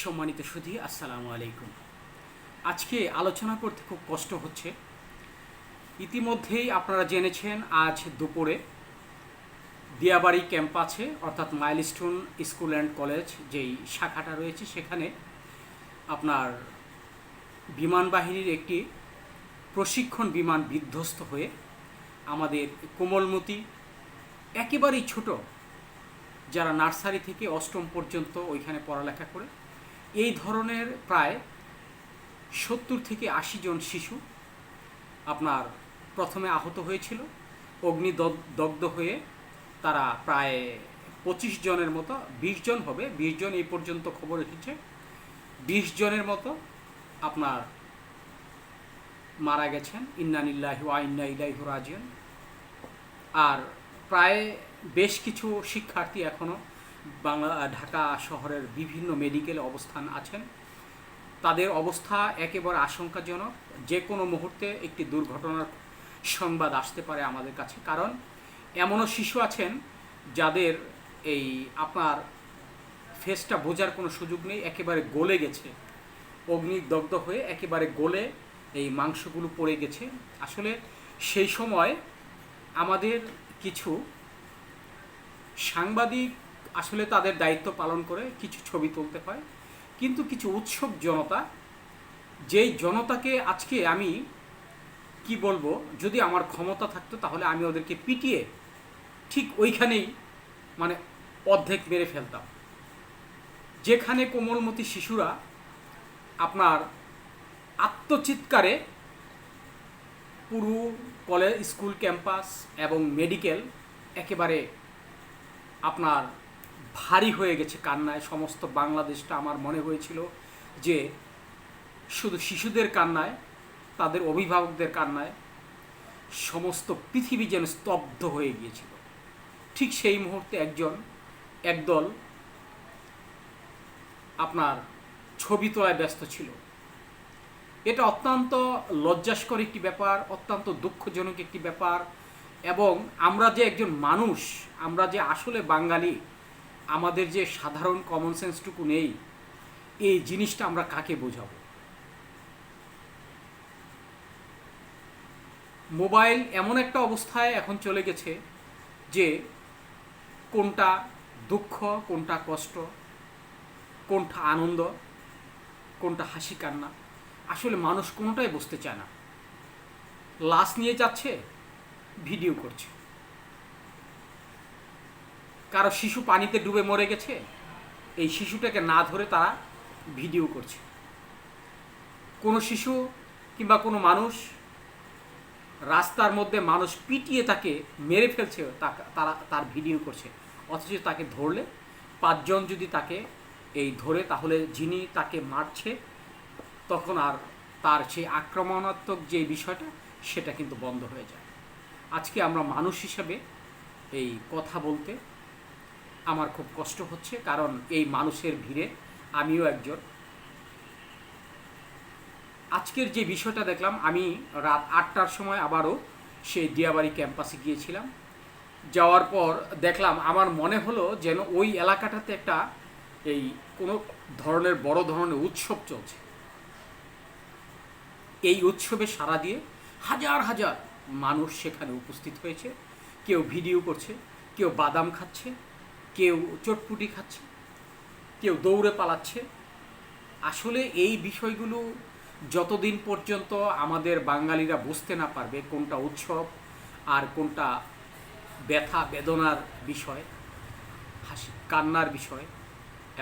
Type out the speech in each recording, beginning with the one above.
সম্মানিত সুধী, আসসালামু আলাইকুম। আজকে আলোচনা করতে খুব কষ্ট হচ্ছে। ইতিমধ্যেই আপনারা জেনেছেন, আজ দুপুরে দিয়াবাড়ি ক্যাম্পাসে, অর্থাৎ মাইলস্টোন স্কুল অ্যান্ড কলেজ যেই শাখাটা রয়েছে, সেখানে আপনার বিমান বাহিনীর একটি প্রশিক্ষণ বিমান বিধ্বস্ত হয়ে আমাদের কোমলমতি একেবারেই ছোট, যারা নার্সারি থেকে অষ্টম পর্যন্ত ওইখানে পড়ালেখা করে এই ধরনের প্রায় সত্তর থেকে আশি জন শিশু আপনার প্রথমে আহত হয়েছিল। অগ্নি দগ্ধ হয়ে তারা প্রায় পঁচিশ জনের মতো, বিশ জন হবে, বিশ জন এই পর্যন্ত খবর এসেছে। বিশ জনের মতো আপনার মারা গেছেন। ইন্নানিল্লাহি ওয়া ইন্না ইলাইহি রাজিউন। আর প্রায় বেশ কিছু শিক্ষার্থী এখনও বাংলা, ঢাকা শহরের বিভিন্ন মেডিকেল অবস্থান আছেন। তাদের অবস্থা একেবারে আশঙ্কাজনক। যে কোনো মুহূর্তে একটি দুর্ঘটনার সংবাদ আসতে পারে আমাদের কাছে। কারণ এমনও শিশু আছেন যাদের এই আপনার ফেসটা বোঝার কোনো সুযোগ নেই। একেবারে গলে গেছে। অগ্নিদগ্ধ হয়ে একেবারে গলে এই মাংসগুলো পড়ে গেছে। আসলে সেই সময় আমাদের কিছু সাংবাদিক আসলে তাদের দায়িত্ব পালন করে কিছু ছবি তুলতে হয়। কিন্তু কিছু উৎসব জনতা, যেই জনতাকে আজকে আমি কি বলব, যদি আমার ক্ষমতা থাকতো তাহলে আমি ওদেরকে পিটিয়ে ঠিক ওইখানেই মানে অর্ধেক মেরে ফেলতাম। যেখানে কোমলমতি শিশুরা আপনার আত্মচিৎকারে পুরো কলেজ, স্কুল, ক্যাম্পাস এবং মেডিকেল একেবারে আপনার ভারী হয়ে গেছে কান্নায়। সমস্ত বাংলাদেশটা আমার মনে হয়েছিল যে শুধু শিশুদের কান্নায়, তাদের অভিভাবকদের কান্নায় সমস্ত পৃথিবী যেন স্তব্ধ হয়ে গিয়েছিল। ঠিক সেই মুহূর্তে একজন, একদল আপনার ছবি তোলায় ব্যস্ত ছিল। এটা অত্যন্ত লজ্জাস্কর একটি ব্যাপার, অত্যন্ত দুঃখজনক একটি ব্যাপার এবং আমরা যে একজন মানুষ, আমরা যে আসলে বাঙালি আমাদের যে সাধারণ কমন সেন্সটুকু নেই, এই জিনিসটা আমরা কাকে বোঝাবো? মোবাইল এমন একটা অবস্থায় এখন চলে গেছে যে কোনটা দুঃখ, কোনটা কষ্ট, কোনটা আনন্দ, কোনটা হাসি কান্না। আসলে মানুষ কোনোটাই বুঝতে চায় না। লাশ নিয়ে যাচ্ছে, ভিডিও করছে। কারও শিশু পানিতে ডুবে মরে গেছে, এই শিশুটাকে না ধরে তারা ভিডিও করছে। কোনো শিশু কিংবা কোনো মানুষ রাস্তার মধ্যে মানুষ পিটিয়ে তাকে মেরে ফেলছে তারা, তার ভিডিও করছে। অথচ তাকে ধরলে, পাঁচজন যদি তাকে এই ধরে, তাহলে যিনি তাকে মারছে, তখন আর তার সেই আক্রমণাত্মক যে বিষয়টা, সেটা কিন্তু বন্ধ হয়ে যায়। আজকে আমরা মানুষ হিসাবে এই কথা বলতে আমার খুব কষ্ট হচ্ছে, কারণ এই মানুষের ভিড়ে আমিও একজন। আজকের যে বিষয়টা দেখলাম, আমি রাত আটটার সময় আবারও সেই দিয়াবাড়ি ক্যাম্পাসে গিয়েছিলাম। যাওয়ার পর দেখলাম, আমার মনে হলো যেন ওই এলাকাটাতে একটা এই কোনো ধরনের বড় ধরনের উৎসব চলছে। এই উৎসবে সারা দিয়ে হাজার হাজার মানুষ সেখানে উপস্থিত হয়েছে। কেউ ভিডিও করছে, কেউ বাদাম খাচ্ছে কেউ চটপুটি খাচ্ছে, কেউ দৌড়ে পালাচ্ছে। আসলে এই বিষয়গুলো যতদিন পর্যন্ত আমাদের বাঙালিরা বুঝতে না পারবে কোনটা উৎসব আর কোনটা ব্যথা, বেদনার বিষয়, হাসি, কান্নার বিষয়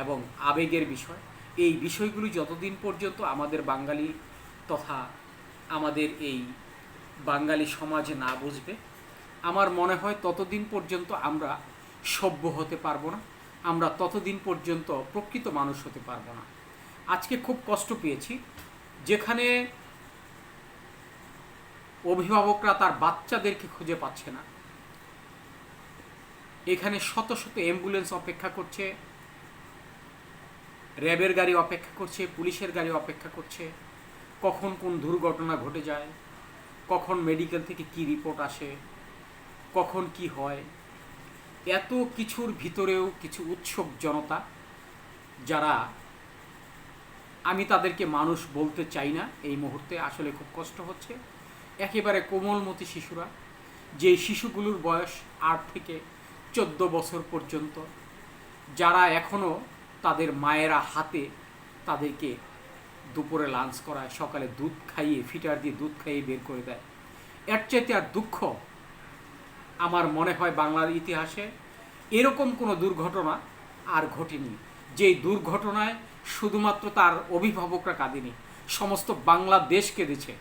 এবং আবেগের বিষয়, এই বিষয়গুলি যতদিন পর্যন্ত আমাদের বাঙালি তথা আমাদের এই বাঙালি সমাজ না বুঝবে, আমার মনে হয় ততদিন পর্যন্ত আমরা সভ্য হতে পারব না। আমরা ততদিন পর্যন্ত প্রকৃত মানুষ হতে পারব না। আজকে খুব কষ্ট পেয়েছি। যেখানে অভিভাবকরা তার বাচ্চাদেরকে খুঁজে পাচ্ছে না। এখানে শত শত অ্যাম্বুলেন্স অপেক্ষা করছে। র্যাবের গাড়ি অপেক্ষা করছে, পুলিশের গাড়ি অপেক্ষা করছে। কখন কোন দুর্ঘটনা ঘটে যায়, কখন মেডিকেল থেকে কি রিপোর্ট আসে, কখন কি হয় এত কিছুর ভিতরেও কিছু উৎসব জনতা যারা আমি তাদেরকে মানুষ বলতে চাই না এই মুহূর্তে, আসলে খুব কষ্ট হচ্ছে। একেবারে কোমলমতি শিশুরা, যে শিশুগুলোর বয়স আট থেকে চোদ্দ বছর পর্যন্ত, যারা এখনও তাদের মায়েরা হাতে তাদেরকে দুপুরে লাঞ্চ করায়, সকালে দুধ খাইয়ে, ফিটার দিয়ে দুধ খাইয়ে বের করে দেয়। এর চাইতে আর দুঃখ আমার মনে হয় বাংলার ইতিহাসে এরকম কোনো দুর্ঘটনা আর ঘটেনি। যেই দুর্ঘটনায় শুধুমাত্র তার অভিভাবকরা কাঁদেনি, সমস্ত বাংলাদেশ কেঁদেছে।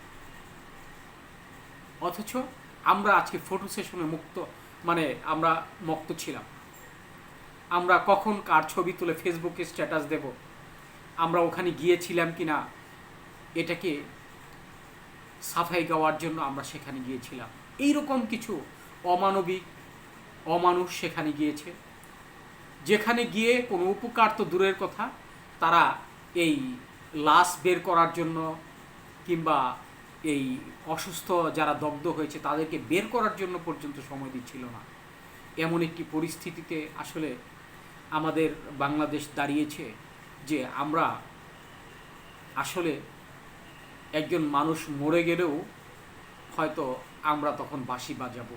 অথচ আমরা আজকে ফটো সেশনে মুক্ত মানে আমরা মুক্ত ছিলাম। আমরা কখন কার ছবি তুলে ফেসবুকে স্ট্যাটাস দেব? আমরা ওখানে গিয়েছিলাম কি না এটাকে সাফাই গাওয়ার জন্য আমরা সেখানে গিয়েছিলাম। এইরকম কিছু অমানবিক, অমানুষ সেখানে গিয়েছে। যেখানে গিয়ে কোনো উপকার তো দূরের কথা, তারা এই লাশ বের করার জন্য কিংবা এই অসুস্থ যারা দগ্ধ হয়েছে, তাদেরকে বের করার জন্য পর্যন্ত সময় দিচ্ছিল না। এমন একটি পরিস্থিতিতে আসলে আমাদের বাংলাদেশ দাঁড়িয়েছে যে আমরা আসলে একজন মানুষ মরে গেলেও হয়তো আমরা তখন বাঁশি বাজাবো।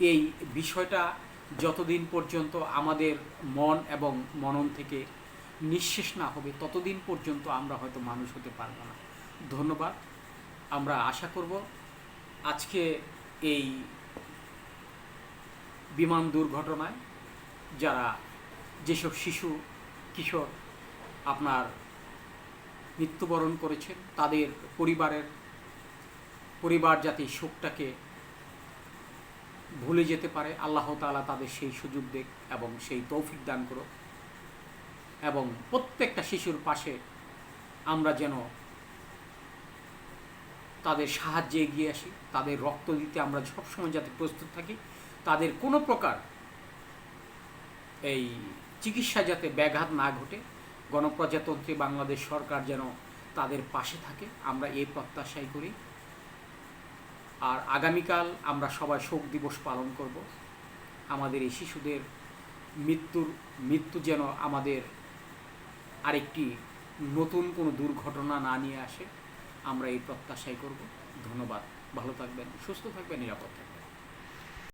এই বিষয়টা যতদিন পর্যন্ত আমাদের মন এবং মনন থেকে নিঃশেষ না হবে, ততদিন পর্যন্ত আমরা হয়তো মানুষ হতে পারব না। ধন্যবাদ। আমরা আশা করব আজকে এই বিমান দুর্ঘটনায় যারা যেসব শিশু, কিশোর আপনার মৃত্যুবরণ করেছেন, তাদের পরিবারের পরিবার যাতে শোকটাকে ভুলে যেতে পারে, আল্লাহ তাআলা তাদের সেই সুযোগ দেখ এবং সেই তৌফিক দান করো এবং প্রত্যেকটা শিশুর পাশে আমরা যেন তাদের সাহায্যে এগিয়ে আসি, তাদের রক্ত দিতে আমরা সবসময় যাতে প্রস্তুত থাকি, তাদের কোনো প্রকার এই চিকিৎসা যাতে ব্যাঘাত না ঘটে, গণপ্রজাতন্ত্রী বাংলাদেশ সরকার যেন তাদের পাশে থাকে, আমরা এই প্রত্যাশাই করি। আর আগামীকাল আমরা সবাই শোক দিবস পালন করব। আমাদের এই শিশুদের মৃত্যুর, মৃত্যু যেন আমাদের আরেকটি নতুন কোনো দুর্ঘটনা না নিয়ে আসে, আমরা এই প্রত্যাশাই করব। ধন্যবাদ। ভালো থাকবেন, সুস্থ থাকবেন, নিরাপদ থাকবেন।